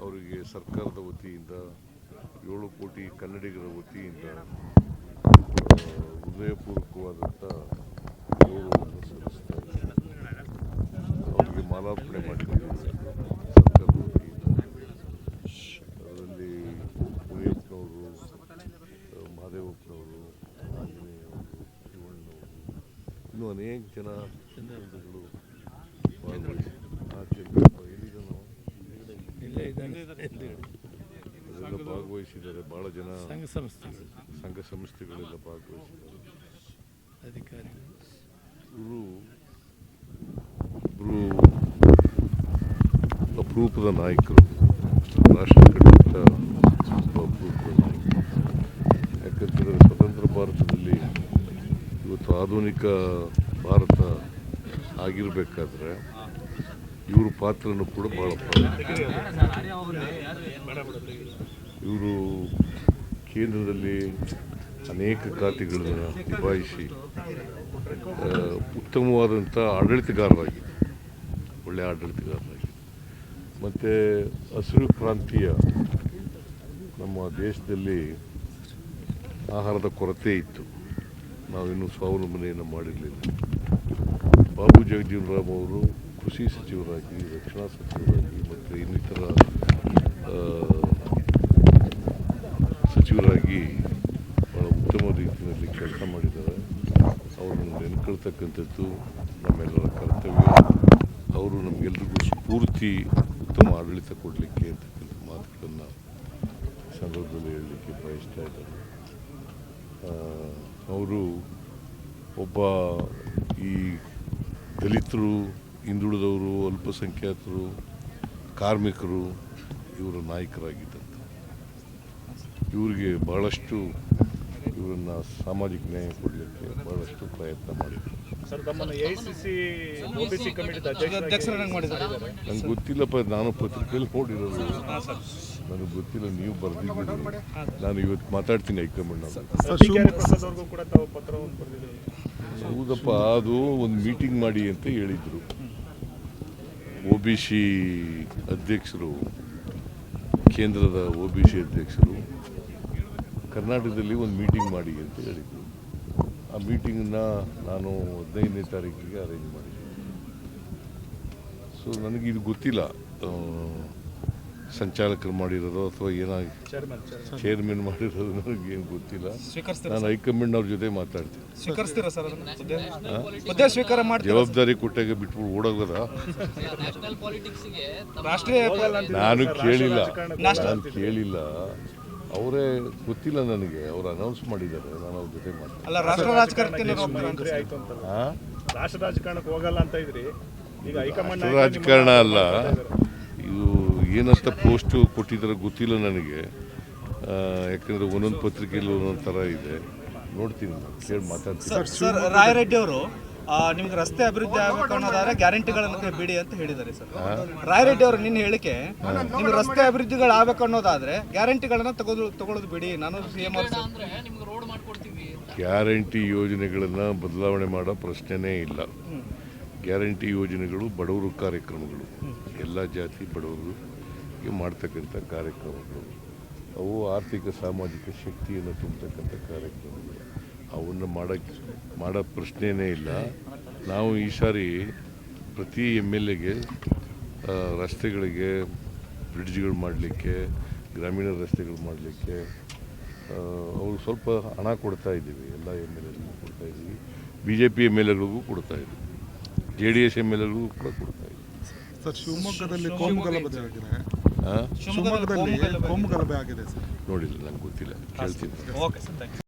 ಅವರಿಗೆ ಸರ್ಕಾರದ ವತಿಯಿಂದ ಏಳು ಕೋಟಿ ಕನ್ನಡಿಗರ ವತಿಯಿಂದ ಹೃದಯಪೂರ್ವಕವಾದಂಥ ಗೌರವವನ್ನು ಸಲ್ಲಿಸ್ತಾ ಅವರಿಗೆ ಮಾಲಾರ್ಪಣೆ ಮಾಡಿದ್ದೀವಿ ಸರ್ಕಾರದ ವತಿಯಿಂದ ಅದರಲ್ಲಿ ಕುರಿಯಪ್ಪನವರು ಮಹಾದೇವಪ್ಪನವರು ಆಂಜನೇಯವರು ಶಿವಣ್ಣವರು ಇನ್ನೂ ಅನೇಕ ಜನ ಜನಗಳು ಭಾಗವಹಿಸಿ ಭಾಗವಹಿಸಿದ್ದಾರೆ. ಭಾಳ ಜನ ಸಂಘ ಸಂಸ್ಥೆಗಳು. ಸಂಘ ಸಂಸ್ಥೆಗಳೆಲ್ಲ ಭಾಗವಹಿಸಿದ್ದಾರೆ. ಅಧಿಕಾರಿಗಳು. ಇವರು ಇಬ್ಬರು ಅಪರೂಪದ ನಾಯಕರು. ರಾಷ್ಟ್ರ ಒಬ್ಬ ಅಪರೂಪದ ನಾಯಕರು. ಯಾಕಂತಂದರೆ ಸ್ವತಂತ್ರ ಭಾರತದಲ್ಲಿ ಇವತ್ತು ಆಧುನಿಕ ಭಾರತ ಆಗಿರಬೇಕಾದ್ರೆ ಇವ್ರ ಪಾತ್ರನೂ ಕೂಡ ಭಾಳ ಇವರು ಕೇಂದ್ರದಲ್ಲಿ ಅನೇಕ ಖಾತೆಗಳನ್ನು ನಿಭಾಯಿಸಿ ಉತ್ತಮವಾದಂಥ ಆಡಳಿತಗಾರರಾಗಿ ಒಳ್ಳೆಯ ಆಡಳಿತಗಾರರಾಗಿ. ಮತ್ತು ಹಸಿರು ಕ್ರಾಂತಿಯ ನಮ್ಮ ದೇಶದಲ್ಲಿ ಆಹಾರದ ಕೊರತೆ ಇತ್ತು. ನಾವಿನ್ನೂ ಸ್ವಾವಲಂಬನೆಯನ್ನು ಮಾಡಿರಲಿಲ್ಲ. ಬಾಬು ಜಗಜೀವನ್ ರಾಮ್ ಅವರು ಕೃಷಿ ಸಚಿವರಾಗಿ ರಕ್ಷಣಾ ಸಚಿವರಾಗಿ ಮತ್ತು ಇನ್ನಿತರ ಸಚಿವರಾಗಿ ಭಾಳ ಉತ್ತಮ ರೀತಿಯಲ್ಲಿ ಕೆಲಸ ಮಾಡಿದ್ದಾರೆ ಅವರನ್ನು ನೆನ್ಕೊಳ್ತಕ್ಕಂಥದ್ದು ನಮ್ಮೆಲ್ಲರ ಕರ್ತವ್ಯ ಅವರು ನಮಗೆಲ್ರಿಗೂ ಸ್ಫೂರ್ತಿ ಉತ್ತಮ ಆಡಳಿತ ಕೊಡಲಿಕ್ಕೆ ಅಂತಕ್ಕಂಥ ಮಾತುಗಳನ್ನು ಸಂದರ್ಭದಲ್ಲಿ ಹೇಳಲಿಕ್ಕೆ ಬಯಸ್ತಾ ಇದ್ದಾರೆ ಅವರು ಒಬ್ಬ ಈ ದಲಿತರು ಹಿಂದುಳಿದವರು ಅಲ್ಪಸಂಖ್ಯಾತರು ಕಾರ್ಮಿಕರು ಇವರ ನಾಯಕರಾಗಿದ್ದಂತೆ. ಇವರಿಗೆ ಬಹಳಷ್ಟು ಇವರನ್ನ ಸಾಮಾಜಿಕ ನ್ಯಾಯ ಕೊಡಲಿಕ್ಕೆ ಬಹಳಷ್ಟು ಪ್ರಯತ್ನ ಮಾಡಿದರು. ಸರ್ ತಮ್ಮನ್ನು ಎಐಸಿಸಿ ಒಬಿಸಿ ಕಮಿಟಿ ಅಧ್ಯಕ್ಷರನ್ನಾಗಿ ಮಾಡಿದ್ದಾರೆ. ನಂಗೆ ಗೊತ್ತಿಲ್ಲಪ್ಪ ನಾನು ಪತ್ರಿಕೆಯಲ್ಲಿ ನೋಡಿರೋದು. ನನಗೆ ಗೊತ್ತಿಲ್ಲ ನೀವು ಬರೆದಿದ್ದೀರಿ. ನಾನು ಇವತ್ತು ಮಾತಾಡ್ತೀನಿ ಹೈಕಮಾಂಡ್ ನಾವು ಡಿ ಕೆ ಪ್ರಸಾದ್ ಅವ್ರಿಗೂ ಕೂಡ ತಾವು ಪತ್ರವನ್ನು ಬರೆದಿದ್ದೀರಿ ಹೌದಪ್ಪ ಅದು ಒಂದು ಮೀಟಿಂಗ್ ಮಾಡಿ ಅಂತ ಹೇಳಿದರು. ಒ ಬಿ ಸಿ ಅಧ್ಯಕ್ಷರು, ಕೇಂದ್ರದ ಒ ಬಿ ಸಿ ಅಧ್ಯಕ್ಷರು ಕರ್ನಾಟಕದಲ್ಲಿ ಒಂದು ಮೀಟಿಂಗ್ ಮಾಡಿ ಅಂತ ಹೇಳಿದರು. ಆ ಮೀಟಿಂಗನ್ನ ನಾನು ಹದಿನೈದನೇ ತಾರೀಕಿಗೆ ಅರೇಂಜ್ ಮಾಡಿದ್ದೀನಿ. ಸೊ, ನನಗೆ ಇದು ಗೊತ್ತಿಲ್ಲ. ಸಂಚಾಲಕರು ಮಾಡಿರೋದು ಅಥವಾ ಏನಾಗಿ ಚೇರ್ಮನ್ ಮಾಡಿರೋದು ನನಗೇನು ಗೊತ್ತಿಲ್ಲ. ಸ್ವೀಕರಿಸ್ತೀರಾ ನಾನು ಹೈಕಮಾಂಡ್ ಅವ್ರ ಜೊತೆ ಮಾತಾಡ್ತೀನಿ. ಸ್ವೀಕಾರ ಮಾಡಿ ಜವಾಬ್ದಾರಿ ಕೊಟ್ಟಾಗ ಬಿಟ್ಬಿಟ್ಟು ಓಡೋಗದ? ನಾನು ಕೇಳಿಲ್ಲ. ನಾನು ಕೇಳಿಲ್ಲ. ಅವರೇ ಗೊತ್ತಿಲ್ಲ ನನಗೆ. ಅವ್ರು ಅನೌನ್ಸ್ ಮಾಡಿದ್ದಾರೆ. ನಾನು ಅವ್ರ ಜೊತೆ ಮಾತಾಡ್ತೀನಿ. ಅಲ್ಲ ರಾಷ್ಟ್ರ ರಾಜಕಾರಣಕ್ಕೆ ಹೋಗಲ್ಲ ಅಂತ ಇದ್ರಿ. ಈಗ ಹೈಕಮಾಂಡ್ ರಾಷ್ಟ್ರ ರಾಜಕಾರಣ ಅಲ್ಲ. ಏನಂತ ಪೋಸ್ಟು ಕೊಟ್ಟಿದ್ದಾರೆ ಗೊತ್ತಿಲ್ಲ ನನಗೆ. ಯಾಕಂದರೆ ಒಂದೊಂದು ಪತ್ರಿಕೆಯಲ್ಲಿ ಒಂದೊಂದು ಥರ ಇದೆ. ನೋಡ್ತೀನಿ ಕೇಳಿ ಮಾತಾಡ್ತೀನಿ. ಸರ್ ರಾಯರೆಡ್ಡಿ ಅವರು ನಿಮ್ಗೆ ರಸ್ತೆ ಅಭಿವೃದ್ಧಿ ಆಗಬೇಕು ಅನ್ನೋದಾದ್ರೆ ಗ್ಯಾರಂಟಿಗಳನ್ನು ಬಿಡಿ ಅಂತ ಹೇಳಿದ್ದಾರೆ ಸರ್. ರಾಯರೆಡ್ಡಿ ಅವರು ನಿನ್ನ ಹೇಳಿಕೆ ನಿಮ್ಗೆ ರಸ್ತೆ ಅಭಿವೃದ್ಧಿಗಳು ಆಗಬೇಕು ಅನ್ನೋದಾದ್ರೆ ಗ್ಯಾರಂಟಿಗಳನ್ನ ತಗೋದು ತಗೊಳ್ಳೋದು ಬಿಡಿ. ನಾನು ಸಿ ಎಂ ಗ್ಯಾರಂಟಿ ಯೋಜನೆಗಳನ್ನು ಬದಲಾವಣೆ ಮಾಡೋ ಪ್ರಶ್ನೆನೇ ಇಲ್ಲ. ಗ್ಯಾರಂಟಿ ಯೋಜನೆಗಳು ಬಡವರು ಕಾರ್ಯಕ್ರಮಗಳು. ಎಲ್ಲ ಜಾತಿ ಬಡವರಿಗೆ ಮಾಡ್ತಕ್ಕಂಥ ಕಾರ್ಯಕ್ರಮಗಳು, ಅವು ಆರ್ಥಿಕ ಸಾಮಾಜಿಕ ಶಕ್ತಿಯನ್ನು ತುಂಬತಕ್ಕಂಥ ಕಾರ್ಯಕ್ರಮಗಳು. ಅವನ್ನು ಮಾಡೋಕ್ಕೆ ಮಾಡೋ ಪ್ರಶ್ನೆಯೇ ಇಲ್ಲ. ನಾವು ಈ ಸಾರಿ ಪ್ರತಿ ಎಂ ಎಲ್ ಎಗೆ ರಸ್ತೆಗಳಿಗೆ ಬ್ರಿಡ್ಜ್ಗಳು ಮಾಡಲಿಕ್ಕೆ, ಗ್ರಾಮೀಣ ರಸ್ತೆಗಳು ಮಾಡಲಿಕ್ಕೆ ಅವರು ಸ್ವಲ್ಪ ಹಣ ಕೊಡ್ತಾ ಇದ್ದೀವಿ. ಎಲ್ಲ ಎಂ ಎಲ್ ಎಗಳಿಗೂ ಕೊಡ್ತಾ ಇದ್ದೀವಿ. B J P M L ಎಗಳಿಗೂ ಕೊಡ್ತಾ ಇದ್ದೀವಿ. J D S M L ಎಗಳಿಗೂ ಕೂಡ ಕೊಡ್ತಾ ಇದ್ದೀವಿ. ಸರ್, ಶಿವಮೊಗ್ಗದಲ್ಲಿ ಶಿವಮೊಗ್ಗದಲ್ಲಿ ಕೋಮುಗಲಭೆ ಆಗಿದೆ. ಸರ್. ನೋಡಿಲ್ಲ ನಂಗೆ ಗೊತ್ತಿಲ್ಲ. ಕೇಳ್ತೀನಿ. Okay sir thank you.